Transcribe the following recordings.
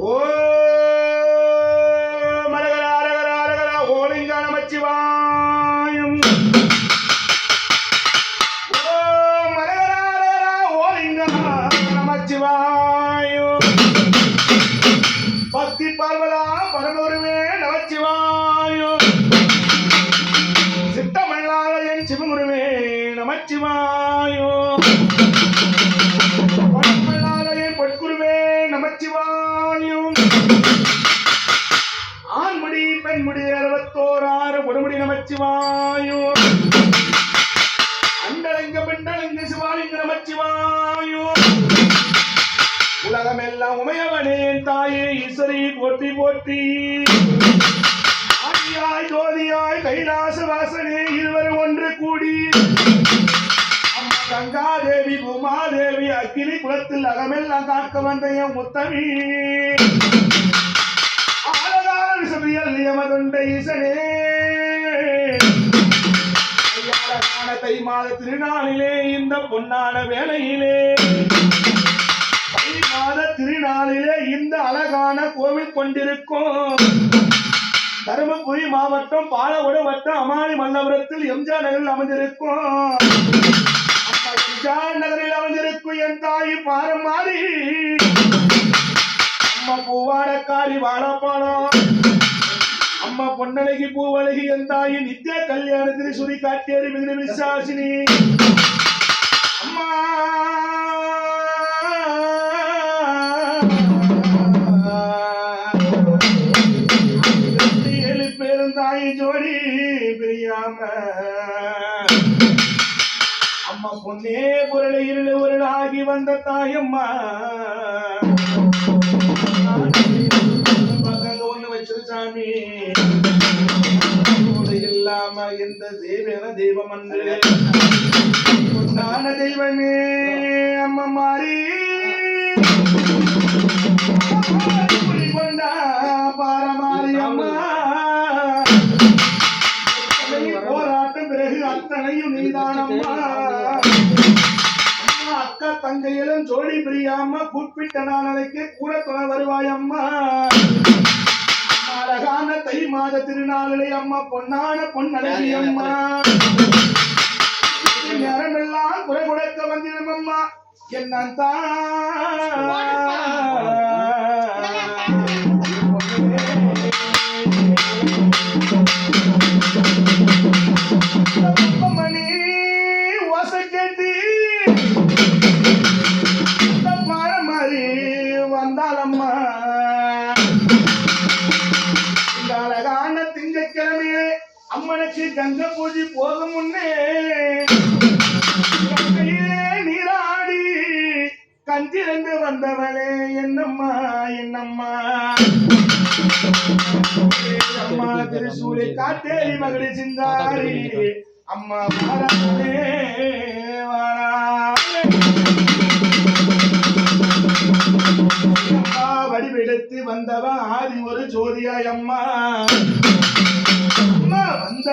ఓ మరగల అరగల అరగల హోలింగాన మచ్చివాయం ఓ మరగల అరగల హోలింగాన మచ్చివాయం భక్తి போற்றி போற்றி. ஆதியாய் ஜோதியாய் கைலாச வாசனே இருவரும் ஒன்று கூடி. அம்மா கங்காதேவி உமாதேவி அக்கினி குலத்தில் அகமெல்லாம் காக்க வந்த என் முத்தமி. ஆலதான விசதியல் நியமதுண்ட ஈசனே. தை மாத திருநாளிலே இந்த பொன்னான வேலையிலே தை மாத திருநாளிலே இந்த அழகான கோவில் கொண்டிருக்கும். தருமபுரி மாவட்டம் பாலக்கோடு வட்டம் அமானி மல்லபுரத்தில் எம்ஜிஆர் நகரில் அமைந்திருக்கும். அம்மா எம்ஜிஆர் நகரில் அமைந்திருக்கும் என் தாய் பாரம் மாறி அம்மா பூவாடக்காரி வாழப்பாளம் அம்மா பொன்னழகி பூவழகி என் தாய் நித்ய கல்யாணத்தில் சுரி காட்டேரி மிகுந்த விசாசினி. அம்மா அம்மா பொன்னே பொருளை இருள பொருளாகி வந்த தாயம்மா. ஒண்ணு வச்சிரு சாமி. இல்லாம எந்த தேவன தெய்வம் அன்று? பொன்னான தெய்வமே அம்மா மாறி. கொண்டா பாரமாரி அம்மா. அம்மா அக்கா தங்கையிலும் ஜோடி பிரியாம கூப்பிட்ட நாளைக்கு கூட துணை வருவாய் அம்மா அழகான தை மாத திருநாளிலே அம்மா பொன்னான பொன்னழகி அம்மா நேரமெல்லாம் குறை கொடுக்க வந்திருமம்மா அம்மா என்னத்தான் அம்மனுக்கு பூஜை போகும் முன்னே நீராடி கஞ்சிரண்டு வந்தவளே என்னம்மா என்னம்மா? அம்மா திருசூலை காத்தேரி மகளி சிந்தாரி அம்மா வாராளே வடிவெடுத்து வந்தவ ஆதி ஒரு ஜோதியாய் அம்மா. அம்மா வந்த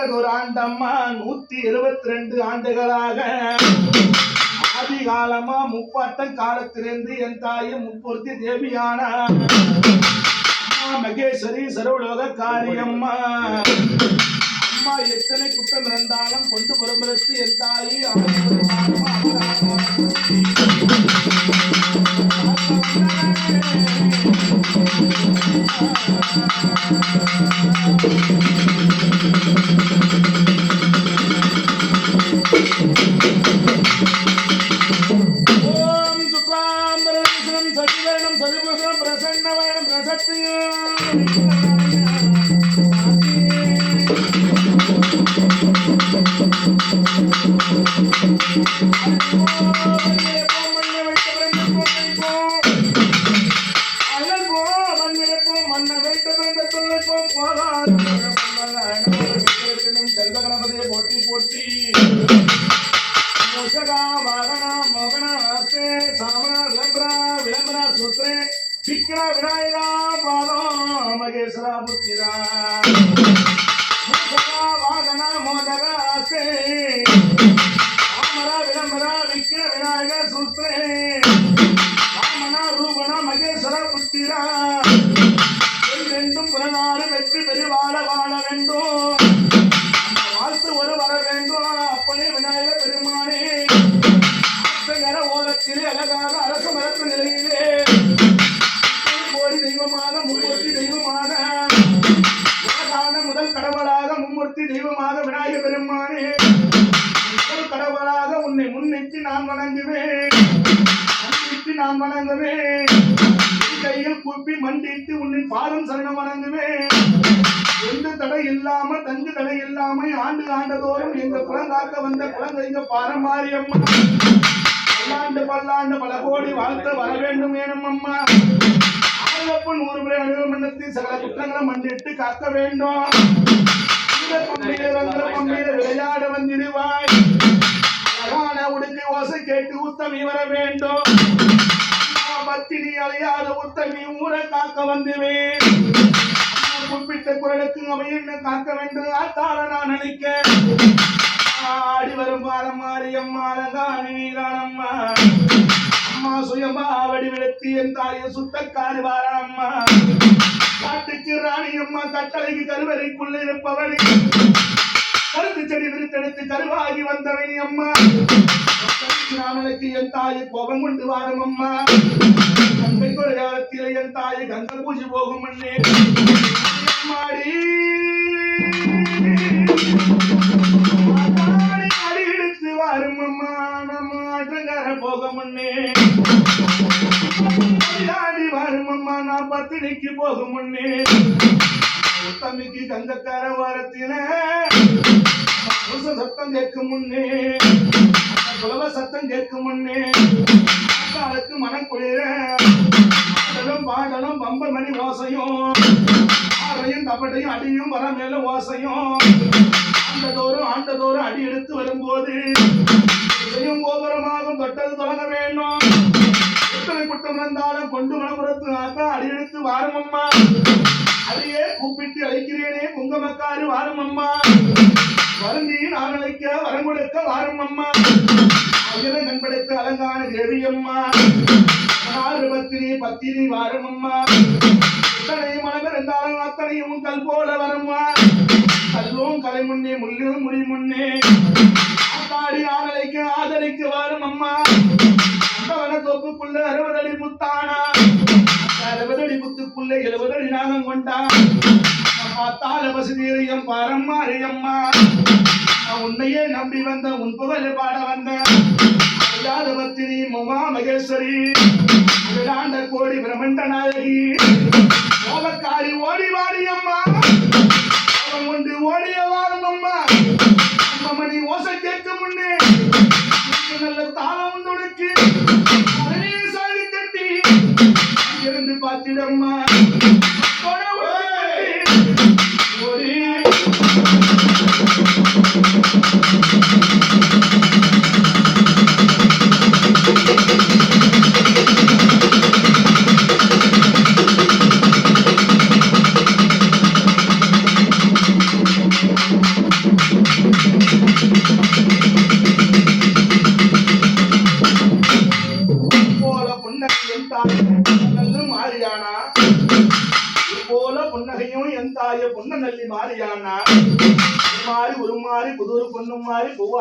நூத்தி எழுபத்தி ரெண்டு ஆண்டுகளாக. ஆதி காலமா முப்பாட்டம் காலத்திலிருந்து என் தாயை முப்பொருத்தி தேவியான மகேஸ்வரி சர்வலோக காரியம்மா. அம்மா எத்தனை குற்றம் இருந்தாலும் கொண்டு புறம்பெடுத்து என் தாயி அவள் போட்டி போட்டி மூஷகா வாகனா மோகனா ஹஸ்தே சாமனா விளம்பரா விளம்பரா சூத்ரே விக்ர விநாயகா பாதம் மகேஸ்வரா புத்திரா மூஷகா வாகனா மோதகா ஹஸ்தே சாமரா விளம்பரா விக்ர விநாயகா சூத்ரே வாமனா ரூபனா மகேஸ்வர புத்திரா ரெண்டும் புறநாடு வெற்றி பெரு வாழ வாழ வேண்டும் கூப்பி மண்டிட்டு உன்னின் பாதம் சரணம் வணங்குவேன். எந்த தடை இல்லாம தங்கு தடை இல்லாம ஆண்டு ஆண்டதோறும் எங்க குழந்தாக்க வந்த குழந்தைங்க பாரம்பரியம்மா. பல்லாண்டு பல்லாண்டு பல கோடி வாழ்த்து வர வேண்டும் ஏனும் அம்மா ஆயிரப்பன் ஒரு முறை அழுக மன்னத்தை சகல குற்றங்களை மண்டிட்டு காக்க வேண்டும். இந்த வந்த விளையாட வந்திடுவாய். அழகான உடுக்கை ஓசை கேட்டு உத்தமி வர வேண்டும். பத்தினி அலையாத உத்தமி ஊரை காக்க வந்துவேன். குறிப்பிட்ட குரலுக்கு அமையும் காக்க வேண்டும்? ஆத்தால நான் நினைக்க ஆடி வரும் பாலம் அம்மா அழகானி நீதானம்மா அம்மா. சுயமா வடிவெடுத்து என் தாயை சுத்தக்காரி வாரம்மா காட்டுக்கு ராணி அம்மா கட்டளைக்கு கருவறைக்குள்ள இருப்பவனே கருவாகி வந்தவனி அம்மா. நாமலுக்கு என் தாய் கோபம் கொண்டு வாரும் அம்மா. கங்கை ஒரு என் தாய் கங்கை பூஜை போகும் மாடி. அடியெடுத்து வாரும் அம்மா. நம்ம ஆற்றங்கர போக முன்னே. அடி வாரும் அம்மா. நான் பத்தினிக்கு போக முன்னே. உத்தமிக்கு கங்கக்கார வாரத்தில சத்தம் கேட்கும் முன்னே குலவ சத்தம் கேட்கும் முன்னே ஆத்தாளுக்கு மனக்குளிர பாடலும் பாடலும் பம்ப மணி ஓசையும் ஆறையும் தப்பட்டையும் அடியும் வர மேல ஓசையும். ஆண்டதோறும் ஆண்டதோறும் அடி எடுத்து வரும்போது இதையும் கோபுரமாகும் தொட்டது தொடங்க வேண்டும். எத்தனை குட்டம் வந்தாலும் கொண்டு மனபுரத்து ஆத்தா அடி எடுத்து வாரும் அம்மா அதையே கூப்பிட்டு அழைக்கிறேனே குங்கமக்காரு வாரும் அம்மா வருந்தி நான் அழைக்க வாரும் அம்மா அகில நண்படுத்த அலங்கான தேவி அம்மா ஆறு பத்தினி வாரும் அம்மா எத்தனை மனம் இருந்தாலும் அத்தனையும் கல் போல வரும்மா. கல்லும் கலை முன்னே முள்ளும் முடி முன்னே. ஆத்தாடி ஆதலைக்கு ஆதரிக்கு வாரும் அம்மா அந்தவன தோப்புக்குள்ள அறுபது அடி முத்தானா அறுபது அடி முத்துக்குள்ள எழுபது அடி நாகம் காத்தால பார்த்தால வசதியம் அம்மா நான் உன்னையே நம்பி வந்த உன் புகழ் பாட வந்த யாதவத்தினி பத்தினி மகேஸ்வரி விளாண்ட கோடி பிரமண்ட நாயகி கோபக்காரி ஓடி வாடி அம்மா அவன் கொண்டு ஓடிய வாழும் அம்மா அம்மா மணி ஓசை கேட்க முன்னே நல்ல தாளம் தொடுக்கு சாடி கட்டி இருந்து பார்த்திடம்மா.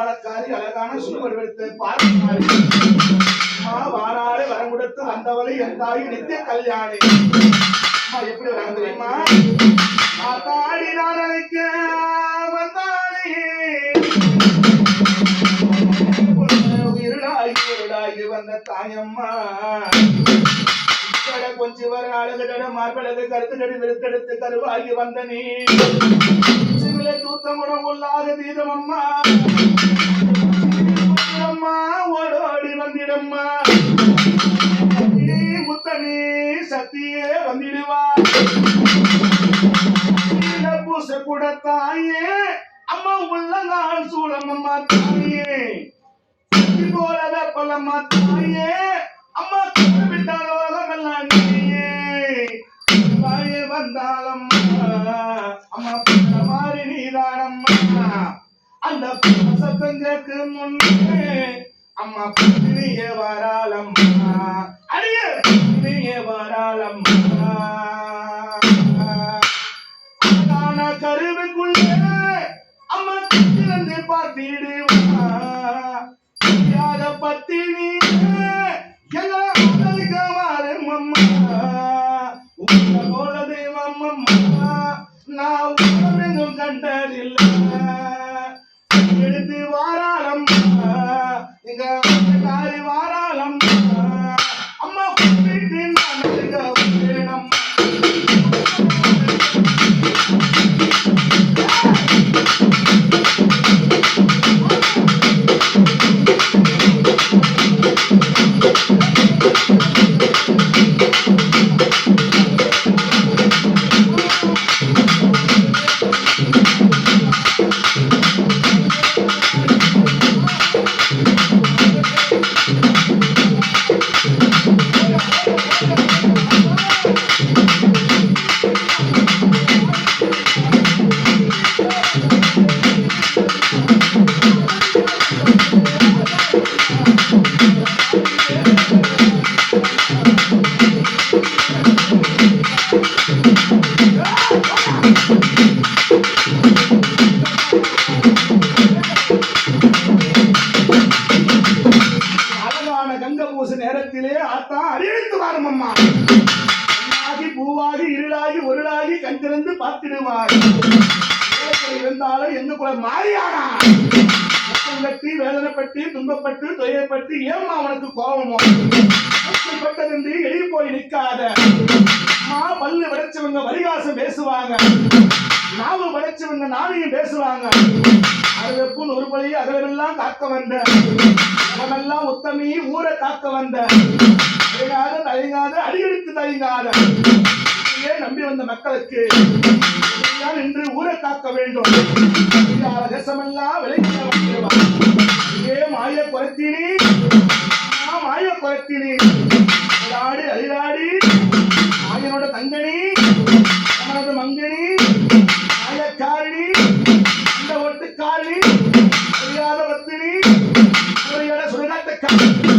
மாறி அழகான சூப்பர் எடுத்து பார்த்தாரி மாறி வாராளே வரம் கொடுத்து வந்தவளை என் தாய் நித்திய கல்யாணி. எப்படி வராங்க தெரியுமா? தாடி நான் அழைக்க வந்தானே உயிரிடாகி உயிரிடாகி வந்த தாயம்மா. கொஞ்சி கொஞ்சம் வர அழகுடட மார்பழகு கருத்துடடி விருத்தெடுத்து கருவாகி வந்த நீ. சிவிலை தூத்தமுடம் உள்ளாக தீதம் அம்மா அம்மா ஓடோடி வந்திடம்மா. முத்தனி சத்தியே வந்திடுவா. பூச கூட தாயே அம்மா உள்ளங்கால் சூழம் அம்மா தாயே. இது போல வெப்பலம்மா தாயே. அம்மா விட்டாலோ தாயே அம்மா பிள்ளை மாறி நீதானம்மா. அந்த பிள்ளை முன்னே அம்மா பத்தினியே வராளம்மா. அடியே கருவுக்குள்ளே அம்மா திறந்து பார்த்திடுவா. பத்தினி உலகம் கங்க பூச நேரத்திலே ஆத்தா அறிவித்து வாரும் அம்மா பெண்ணாகி பூவாகி இருளாகி ஒருளாகி கண் திறந்து பார்த்திடுவார் இருந்தாலும் எந்த குல மாறியானா கட்டி வேதனைப்பட்டு துன்பப்பட்டு துயப்பட்டு ஏமா அவனுக்கு கோபமோ? பட்டதென்று எழுதி போய் நிற்காத. அம்மா பல்லு விடைச்சவங்க வரிகாசம் பேசுவாங்க. நாவு விடைச்சவங்க நாளையும் பேசுவாங்க. அருவப்பும் ஒருபடி அகலமெல்லாம் காக்க வந்த. அவனெல்லாம் உத்தமி ஊரை காக்க வந்த. தயங்காத தயங்காத அடியெடுத்து தயங்காத. நம்பி வந்த மக்களுக்கு இன்று ஊரை காக்க வேண்டும். இதால தேசமெல்லாம் விலைக்கு மாய குறைத்தினி நான் மாய குறைத்தினி அழிலாடி அழிலாடி ஆயனோட தங்கனி. thank you.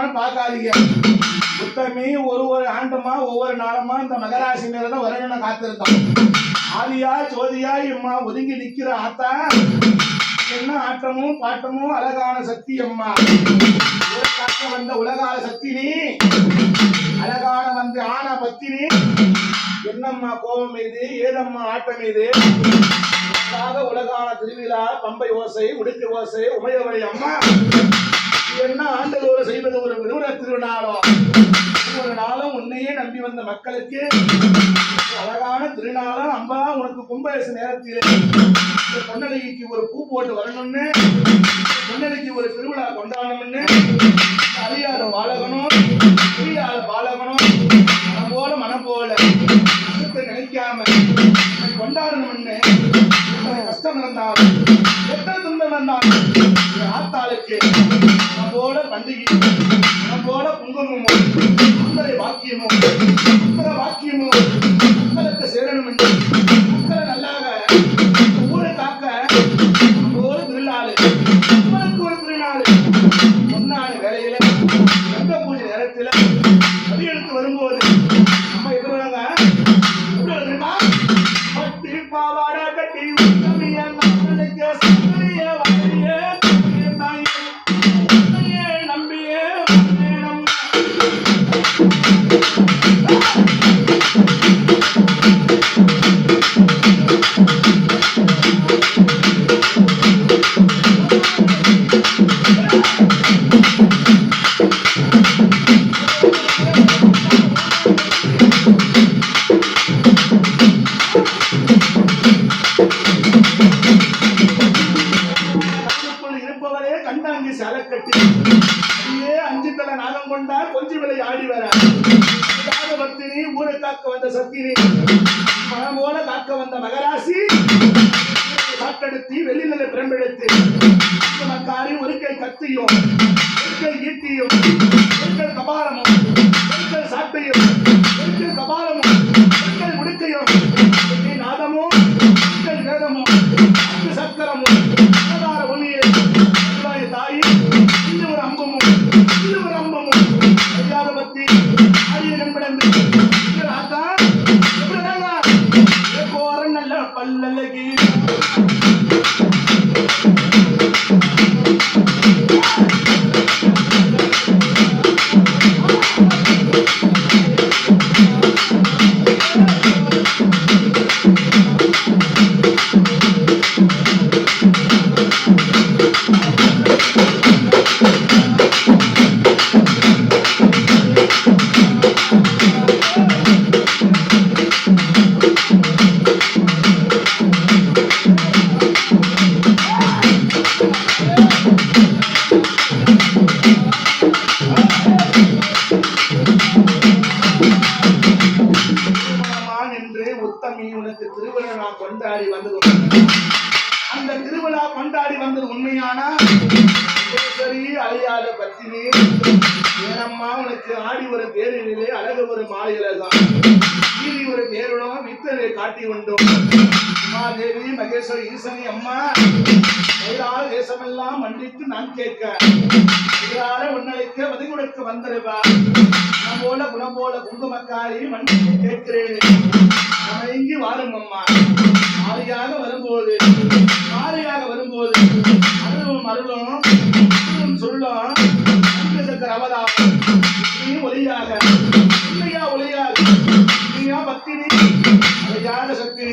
யாரு பார்க்காதீங்க. உத்தமி ஒரு ஒரு ஆண்டுமா ஒவ்வொரு நாளுமா இந்த மகராசி மேல தான் வரணும்னு காத்திருக்கோம் ஆதியா ஜோதியா இம்மா ஒதுங்கி நிக்கிற ஆத்தா என்ன ஆட்டமும் பாட்டமும் அழகான சக்தி அம்மா. காக்க வந்த உலகால சக்தி நீ. அழகான வந்து ஆன பத்தினி என்னம்மா கோபம் இது ஏதம்மா ஆட்டம் இது உலகான திருவிழா பம்பை ஓசை உடுக்கு ஓசை உமையவழி அம்மா. என்ன ஆண்டுதோறும் செய்வது ஒரு விடுமுறை திருநாளோ? ஒரு நாளும் உன்னையே நம்பி வந்த மக்களுக்கு அழகான திருநாளம் அம்பா உனக்கு கும்பேச நேரத்தில் இந்த ஒரு பூ போட்டு வரணும்னு பொன்னடிக்கு ஒரு திருவிழா கொண்டாடணும்னு அறியாத பாலகனும் புரியாத பாலகனும் மனம் போல மனம் போல நினைக்காம கொண்டாடணும்னு கஷ்டம் இருந்தாலும் எத்தனை ஆத்தாளுக்கு மனம் பண்டிகை மனம் போல குங்குமமோ வாக்கியமோ மக்களை வாக்கியமோ மக்களுக்கு சேரணும் என்று மக்களை நல்லாக பிரம்பெடுத்து மக்காரி ஒரு கை கத்தியும் ஒரு கை ஈட்டியும் சரி அழியாத பத்தினி. ஏனம்மா உனக்கு ஆடி ஒரு தேரிலே அழகு ஒரு மாலையில்தான் கீழி ஒரு பேருடம் வித்தனை காட்டி உண்டோம். உமாதேவி மகேஸ்வரி ஈசனி அம்மா. கையால தேசமெல்லாம் மன்னித்து நான் கேட்க. கையால உன்னழைக்க மதி கொடுக்க வந்திருப்பா. நம்ம போல குணம் போல குங்குமக்காரி மன்னித்து கேட்கிறேன். அமைங்கி வாரும் அம்மா. மாறியாக வரும்போது மாறியாக வரும்போது அருளும் அருளும். அருளும் சக்கர அவதாரம் நீ ஒளியாக உண்மையா ஒளியாக நீயா பக்தினி சக்தினி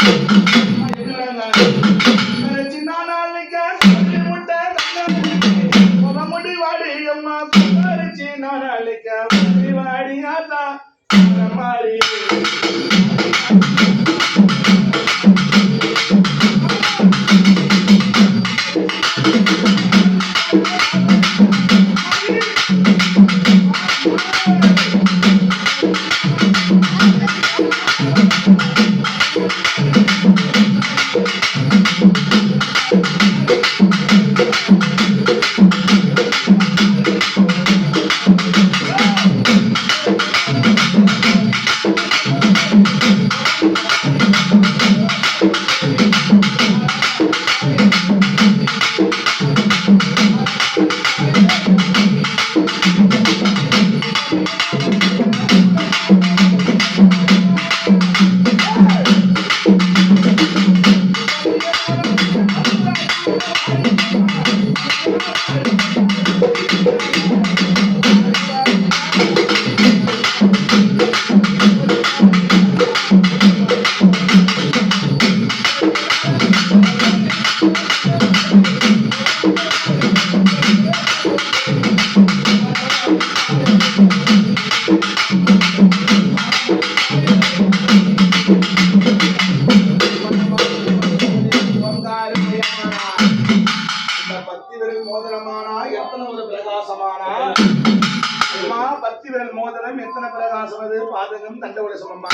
பாதகம் தண்டவரசம் அம்மா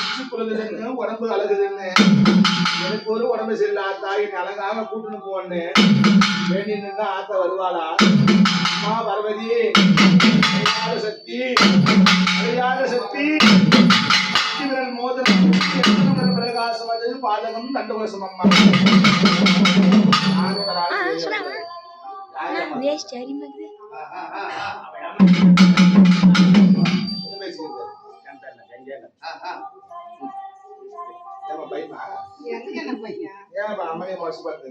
உச்சி குழுதுன்னு உடம்பு அழகுதுன்னு. எனக்கு ஒரு உடம்பு சரியில்லை தாய் நீ அழகாக கூட்டுன்னு போன்னு. வேண்டி நின்று ஆத்த வருவாளா? அம்மா பார்வதி. சக்தி. அழியாத சக்தி. விரல் மோதிரம். எத்தனை ஒரு பிரகாசம். அது பாதகம் தண்டவரசம் அம்மா வேஸ்ட் அடிமகுது ஏன் அம்மையை மோசப்படுத்து